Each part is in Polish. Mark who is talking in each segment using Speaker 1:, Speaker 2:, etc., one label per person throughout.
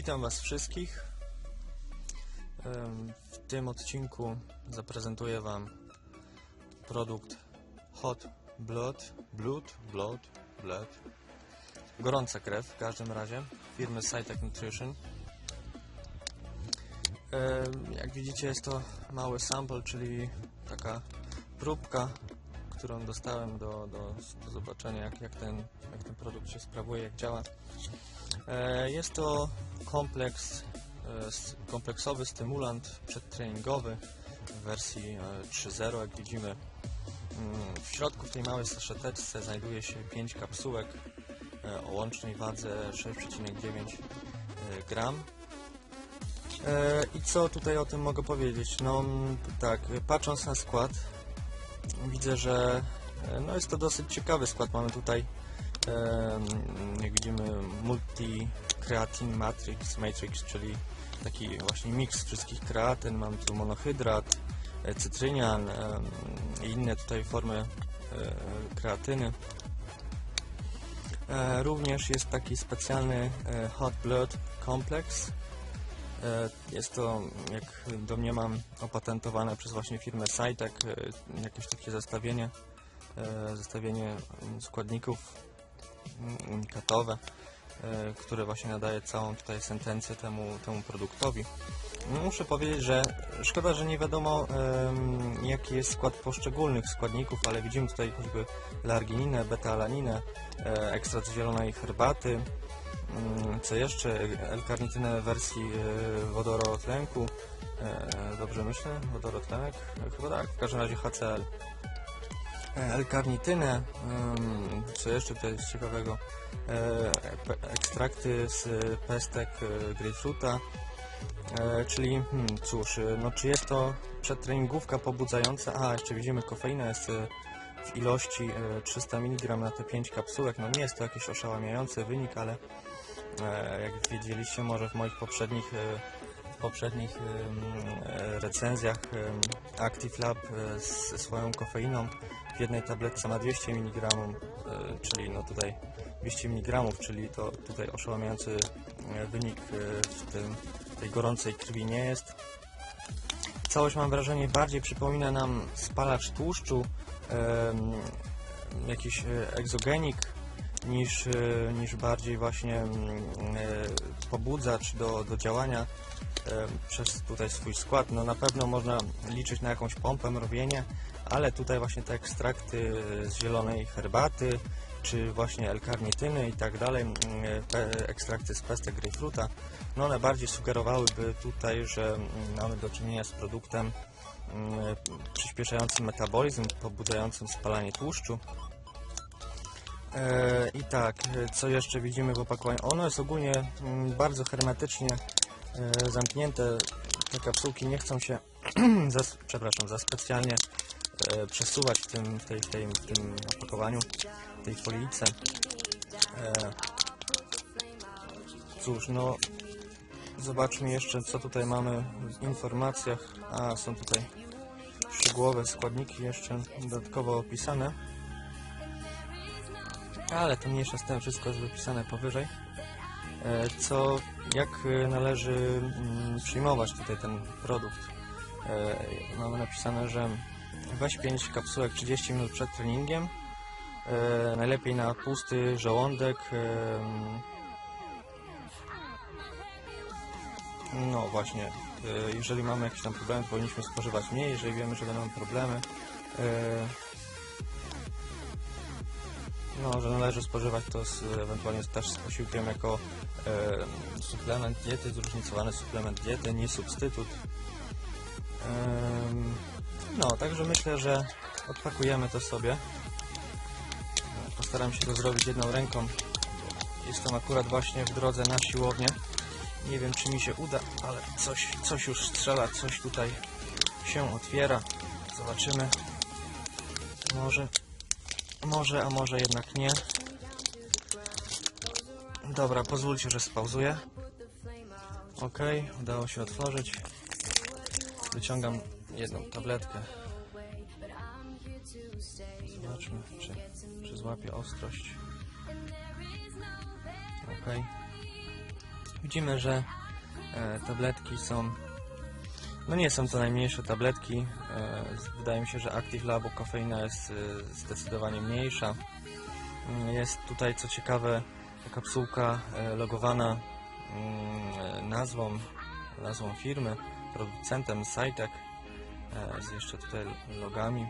Speaker 1: Witam Was wszystkich. W tym odcinku zaprezentuję Wam produkt Hot Blood, Blood, Blood, Blood, gorąca krew w każdym razie, firmy Cytec Nutrition. Jak widzicie jest to mały sample, czyli taka próbka, którą dostałem do, do, do zobaczenia jak, jak, ten, jak ten produkt się sprawuje, jak działa. E, Jest to kompleks, e, kompleksowy stymulant przedtreningowy w wersji e, 3.0, jak widzimy. Mm, W środku w tej małej saszeteczce znajduje się 5 kapsułek e, o łącznej wadze 6,9 e, gram. E, I co tutaj o tym mogę powiedzieć? No tak, patrząc na skład, widzę, że e, no jest to dosyć ciekawy skład. Mamy tutaj jak widzimy multi creatine matrix, matrix, czyli taki właśnie miks wszystkich kreatyn, mam tu monohydrat, e, cytrynian em, i inne tutaj formy e, kreatyny. E, Również jest taki specjalny e, hot blood complex. E, Jest to, jak domniemam, opatentowane przez właśnie firmę Cytec, e, jakieś takie zestawienie, e, zestawienie mm, składników mm, unikatowe, e, które właśnie nadaje całą tutaj sentencję temu, temu produktowi. No, Muszę powiedzieć, że szkoda, że nie wiadomo jaki jest skład poszczególnych składników, ale widzimy tutaj choćby largininę, beta-alaninę, e, ekstrakt zielonej herbaty, mm, co jeszcze, L-karnitynę w wersji e, wodorotlenku, e, dobrze myślę, wodorotlenek? Chyba tak, w każdym razie HCl. E, L-karnitynę, co jeszcze tutaj jest ciekawego, e, ekstrakty z pestek e, grapefruita, e, czyli hmm, cóż, no czy jest to przedtreningówka pobudzająca, a jeszcze widzimy kofeina jest w ilości e, 300 mg na te 5 kapsułek, no nie jest to jakiś oszałamiający wynik, ale jak wiedzieliście może w moich poprzednich poprzednich e, recenzjach Active Lab ze swoją kofeiną w jednej tabletce ma 200 mg, e, czyli no tutaj 200 mg, czyli to tutaj oszałamiający e, wynik w tym, tej gorącej krwi nie jest. Całość mam wrażenie bardziej przypomina nam spalacz tłuszczu, jakiś egzogenik niż, e, niż bardziej właśnie mm, e, pobudzacz do, do działania e, przez tutaj swój skład. No na pewno można liczyć na jakąś pompę, mrowienie, ale tutaj właśnie te ekstrakty z zielonej herbaty, czy właśnie L-karnityny i tak dalej, mm, ekstrakty z pestek grapefruita, no one bardziej sugerowałyby tutaj, że mm, mamy do czynienia z produktem przyspieszającym metabolizm, pobudzającym spalanie tłuszczu. E, I tak, co jeszcze widzimy w opakowaniu? Ono jest ogólnie mm, bardzo hermetycznie e, zamknięte. Te kapsułki nie chcą się, za, przepraszam, za specjalnie e, przesuwać w tym, w tej, w tej, w tym opakowaniu, w tej folijce. Cóż, no zobaczmy jeszcze co tutaj mamy w informacjach. A, są tutaj szczegółowe składniki jeszcze dodatkowo opisane. Ale to mniejsza z tym, wszystko jest wypisane powyżej. E, Co, jak e, należy mm, przyjmować tutaj ten produkt. E, Mamy napisane, że weź 5 kapsułek 30 minut przed treningiem. Najlepiej na pusty żołądek. No właśnie, jeżeli mamy jakieś tam problemy, powinniśmy spożywać mniej, jeżeli wiemy, że będą problemy. No, że należy spożywać to z, ewentualnie też z posiłkiem jako e, suplement diety, zróżnicowany suplement diety, nie substytut. No, także myślę, że odpakujemy to sobie. Postaram się to zrobić jedną ręką. Jestem akurat właśnie w drodze na siłownię. Nie wiem, czy mi się uda, ale coś, coś już strzela, coś tutaj się otwiera. Zobaczymy. Może może, a może jednak nie. Dobra, pozwólcie, że spauzuję. Ok, udało się otworzyć. Wyciągam jedną tabletkę. Zobaczmy, czy, czy złapie ostrość. Ok. Widzimy, że e, tabletki są no nie są to najmniejsze tabletki. E, Wydaje mi się, że Active Labu kofeina jest e, zdecydowanie mniejsza. Mm, Jest tutaj co ciekawe kapsułka e, logowana mm, nazwą, nazwą firmy, producentem Cytec e, z jeszcze tutaj logami.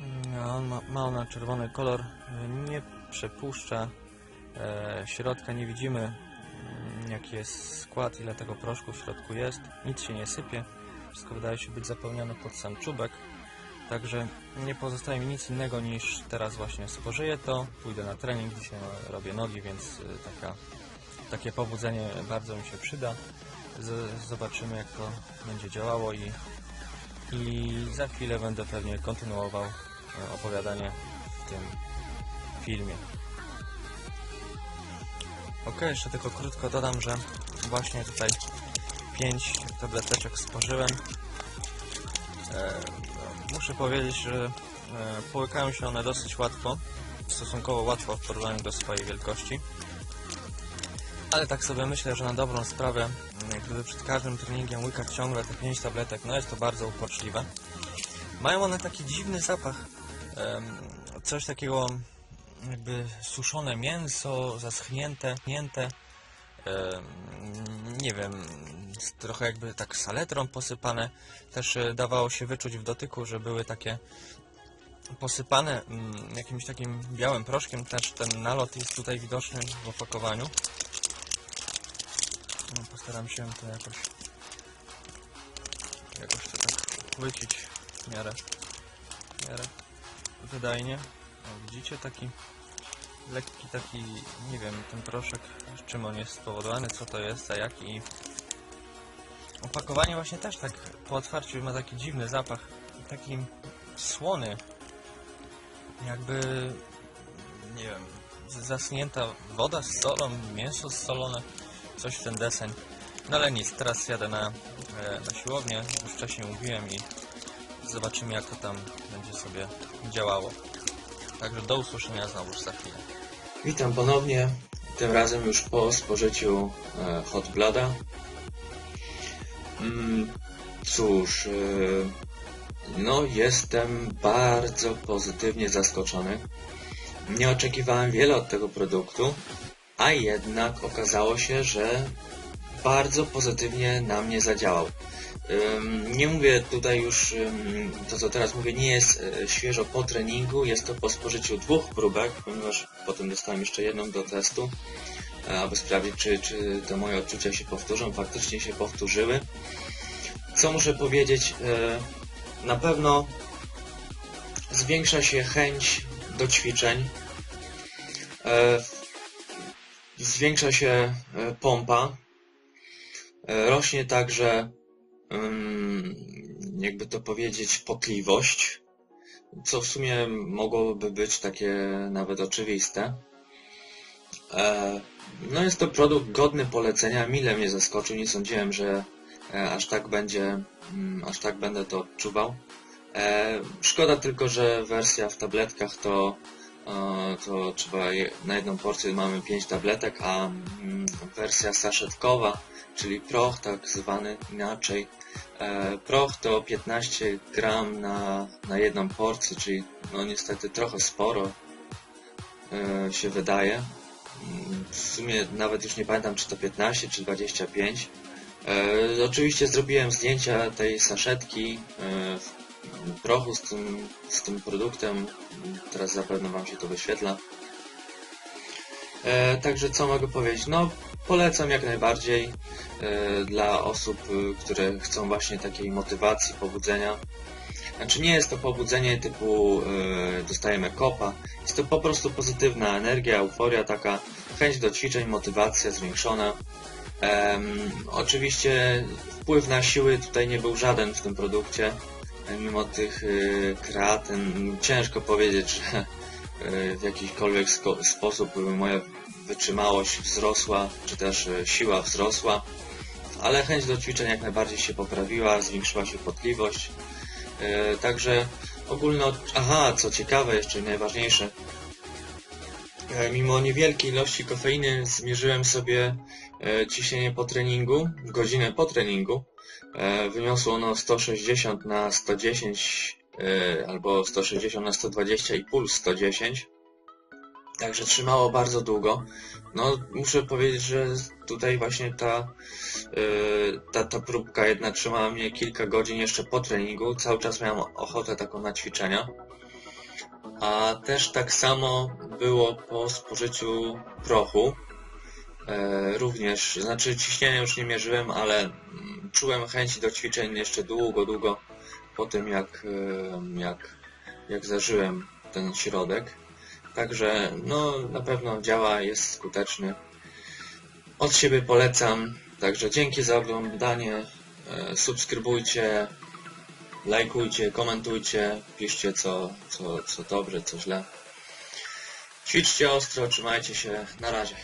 Speaker 1: Mm, On ma, ma ona czerwony kolor, nie przepuszcza środka, nie widzimy jaki jest skład, ile tego proszku w środku jest, nic się nie sypie, wszystko wydaje się być zapełnione pod sam czubek, także nie pozostaje mi nic innego niż teraz właśnie spożyję to, pójdę na trening, dzisiaj robię nogi, więc y, taka, takie pobudzenie bardzo mi się przyda, Z, zobaczymy jak to będzie działało i, i za chwilę będę pewnie kontynuował e, opowiadanie w tym filmie. Ok, jeszcze tylko krótko dodam, że właśnie tutaj 5 tableteczek spożyłem. E, muszę powiedzieć, że e, połykają się one dosyć łatwo, stosunkowo łatwo w porównaniu do swojej wielkości. Ale tak sobie myślę, że na dobrą sprawę, m, gdyby przed każdym treningiem łykać ciągle te 5 tabletek, no jest to bardzo uporczliwe. Mają one taki dziwny zapach, em, coś takiego jakby suszone mięso, zaschnięte, mięte, nie wiem, trochę jakby tak saletrą posypane. Też e, dawało się wyczuć w dotyku, że były takie posypane mm, jakimś takim białym proszkiem. Też ten nalot jest tutaj widoczny w opakowaniu. No, Postaram się to jakoś jakoś to tak chwycić w miarę, w miarę wydajnie. O, widzicie taki lekki taki, nie wiem, ten proszek, czym on jest spowodowany, co to jest, a jaki. Opakowanie właśnie też tak po otwarciu ma taki dziwny zapach, taki słony, jakby, nie wiem, zasnięta woda z solą, mięso solone, coś w ten deseń. No ale nic, teraz jadę na, e, na siłownię, już wcześniej mówiłem i zobaczymy jak to tam będzie sobie działało. Także do usłyszenia znowu za chwilę.
Speaker 2: Witam ponownie, tym razem już po spożyciu e, Hot Blooda. Mm, cóż, e, no jestem bardzo pozytywnie zaskoczony. Nie oczekiwałem wiele od tego produktu, a jednak okazało się, że bardzo pozytywnie na mnie zadziałał. Nie mówię tutaj już, to co teraz mówię, nie jest e, świeżo po treningu, jest to po spożyciu dwóch próbek, ponieważ potem dostałem jeszcze jedną do testu, e, aby sprawdzić, czy, czy te moje odczucia się powtórzą. Faktycznie się powtórzyły. Co muszę powiedzieć? E, Na pewno zwiększa się chęć do ćwiczeń, zwiększa się pompa, rośnie także jakby to powiedzieć, potliwość, co w sumie mogłoby być takie nawet oczywiste. E, no jest to produkt godny polecenia, mile mnie zaskoczył, nie sądziłem, że e, aż tak będzie, mm, aż tak będę to odczuwał. E, szkoda tylko, że wersja w tabletkach to, to trzeba na jedną porcję mamy 5 tabletek, a mm, wersja saszetkowa, czyli proch tak zwany inaczej, E, proch to 15 gram na, na jedną porcję, czyli no niestety trochę sporo e, się wydaje. Mm, W sumie nawet już nie pamiętam czy to 15 czy 25. E, oczywiście zrobiłem zdjęcia tej saszetki w prochu z tym, z tym produktem. Teraz zapewne Wam się to wyświetla. Także co mogę powiedzieć? No polecam jak najbardziej e, dla osób, e, które chcą właśnie takiej motywacji, pobudzenia. Znaczy nie jest to pobudzenie typu e, dostajemy kopa, jest to po prostu pozytywna energia, euforia, taka chęć do ćwiczeń, motywacja zwiększona. Oczywiście wpływ na siły tutaj nie był żaden w tym produkcie, mimo tych kreatyn. Ciężko powiedzieć, że w jakikolwiek sposób moja wytrzymałość wzrosła, czy też e, siła wzrosła, ale chęć do ćwiczeń jak najbardziej się poprawiła, zwiększyła się potliwość. E, Także ogólno, aha, co ciekawe, jeszcze najważniejsze, E, Mimo niewielkiej ilości kofeiny zmierzyłem sobie e, ciśnienie po treningu, godzinę po treningu. E, Wyniosło ono 160 na 110 e, albo 160 na 120 i puls 110. Także trzymało bardzo długo. No, muszę powiedzieć, że tutaj właśnie ta, yy, ta, ta próbka jedna trzymała mnie kilka godzin jeszcze po treningu. Cały czas miałem ochotę taką na ćwiczenia. A też tak samo było po spożyciu prochu. E, również, znaczy ciśnienia już nie mierzyłem, ale mm, czułem chęć do ćwiczeń jeszcze długo, długo po tym jak, jak, jak zażyłem ten środek. Także no na pewno działa, jest skuteczny. Od siebie polecam. Także dzięki za oglądanie. E, Subskrybujcie, lajkujcie, komentujcie, piszcie co, co, co dobrze, co źle. Ćwiczcie ostro, trzymajcie się. Na razie.